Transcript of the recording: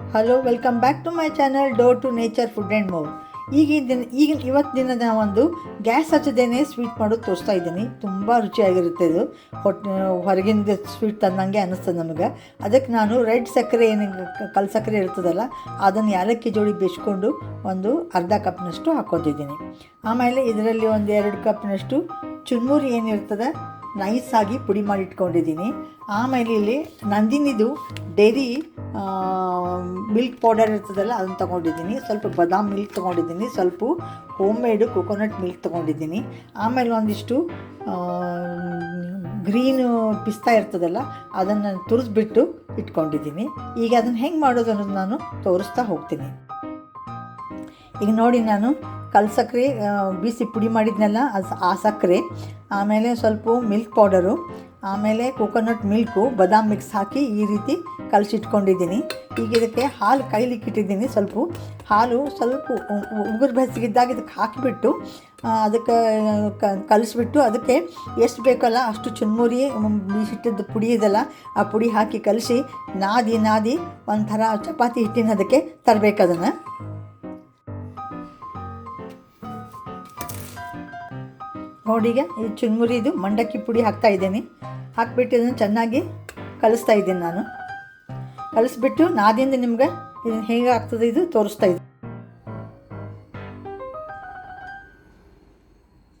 Hello welcome back to my channel door to nature food and more ಈಗ ಈ ದಿನ ಈಗಿನ ಇವತ್ತು ದಿನದ ಒಂದು ಗ್ಯಾಸ್ ಹಚ್ಚದೇನೆ ಸ್ವೀಟ್ ಮಾಡೋದು ತೋರಿಸ್ತಾ ಇದ್ದೀನಿ. ತುಂಬ ರುಚಿಯಾಗಿರುತ್ತೆ ಇದು. ಹೊಟ್ಟೆ ಹೊರಗಿಂದ ಸ್ವೀಟ್ ತಂದಂಗೆ ಅನ್ನಿಸ್ತದೆ ನಮಗೆ. ಅದಕ್ಕೆ ನಾನು ರೆಡ್ ಸಕ್ಕರೆ ಏನು ಕಲ್ ಸಕ್ಕರೆ ಇರ್ತದಲ್ಲ, ಅದನ್ನು ಏಲಕ್ಕಿ ಜೋಡಿ ಬೆಚ್ಕೊಂಡು ಒಂದು ಅರ್ಧ ಕಪ್ನಷ್ಟು ಹಾಕ್ಕೊತಿದ್ದೀನಿ ಆಮೇಲೆ ಇದರಲ್ಲಿ ಒಂದು ಎರಡು ಕಪ್ನಷ್ಟು ಚುನ್ಮುರಿ ಏನಿರ್ತದೆ ನೈಸಾಗಿ ಪುಡಿ ಮಾಡಿ ಇಟ್ಕೊಂಡಿದ್ದೀನಿ. ಆಮೇಲೆ ಇಲ್ಲಿ ನಂದಿನಿದು ಡೈರಿ ಮಿಲ್ಕ್ ಪೌಡರ್ ಇರ್ತದಲ್ಲ, ಅದನ್ನು ತೊಗೊಂಡಿದ್ದೀನಿ. ಸ್ವಲ್ಪ ಬದಾಮ್ ಮಿಲ್ಕ್ ತೊಗೊಂಡಿದ್ದೀನಿ, ಸ್ವಲ್ಪ ಹೋಮ್ ಮೇಡು ಕೊಕೊನಟ್ ಮಿಲ್ಕ್ ತೊಗೊಂಡಿದ್ದೀನಿ. ಆಮೇಲೆ ಒಂದಿಷ್ಟು ಗ್ರೀನ್ ಪಿಸ್ತಾ ಇರ್ತದಲ್ಲ, ಅದನ್ನು ತುರಿಸ್ಬಿಟ್ಟು ಇಟ್ಕೊಂಡಿದ್ದೀನಿ. ಈಗ ಅದನ್ನು ಹೆಂಗೆ ಮಾಡೋದು ಅನ್ನೋದು ನಾನು ತೋರಿಸ್ತಾ ಹೋಗ್ತೀನಿ. ಈಗ ನೋಡಿ ನಾನು ಕಲ್ ಬಿಸಿ ಪುಡಿ ಮಾಡಿದ್ನೆಲ್ಲ, ಅದು ಆ ಸಕ್ಕರೆ ಆಮೇಲೆ ಸ್ವಲ್ಪ ಮಿಲ್ಕ್ ಪೌಡರು ಆಮೇಲೆ ಕೊಕೊನಟ್ ಮಿಲ್ಕು ಬದಾಮ್ ಮಿಕ್ಸ್ ಹಾಕಿ ಈ ರೀತಿ ಕಲಸಿಟ್ಕೊಂಡಿದ್ದೀನಿ. ಈಗ ಇದಕ್ಕೆ ಹಾಲು ಕೈಲಿಕ್ಕೆ ಇಟ್ಟಿದ್ದೀನಿ ಸ್ವಲ್ಪ ಹಾಲು ಸ್ವಲ್ಪ ಉಗುರು ಬೆಚ್ಚಗಿದ್ದಾಗ ಇದಕ್ಕೆ ಹಾಕಿಬಿಟ್ಟು ಅದಕ್ಕೆ ಕಲಸಿಬಿಟ್ಟು ಅದಕ್ಕೆ ಎಷ್ಟು ಬೇಕಲ್ಲ ಅಷ್ಟು ಚುನ್ಮುರಿ ಬಿಸಿಟ್ಟಿದ್ದು ಪುಡಿ ಇದೆಲ್ಲ ಆ ಪುಡಿ ಹಾಕಿ ಕಲಸಿ ನಾದಿ ನಾದಿ ಒಂಥರ ಚಪಾತಿ ಹಿಟ್ಟಿನ ಅದಕ್ಕೆ ತರಬೇಕು ಅದನ್ನು. ನೋಡಿಗೆ ಈ ಚುನ್ಮುರಿದು ಮಂಡಕ್ಕಿ ಪುಡಿ ಹಾಕ್ತಾ ಇದ್ದೀನಿ. ಹಾಕಿಬಿಟ್ಟು ಇದನ್ನು ಚೆನ್ನಾಗಿ ಕಲಿಸ್ತಾ ಇದ್ದೀನಿ ನಾನು. ಕಲಿಸ್ಬಿಟ್ಟು ನಾದಿಂದ ನಿಮ್ಗೆ ಹೇಗೆ ಆಗ್ತದೆ ಇದು ತೋರಿಸ್ತಾ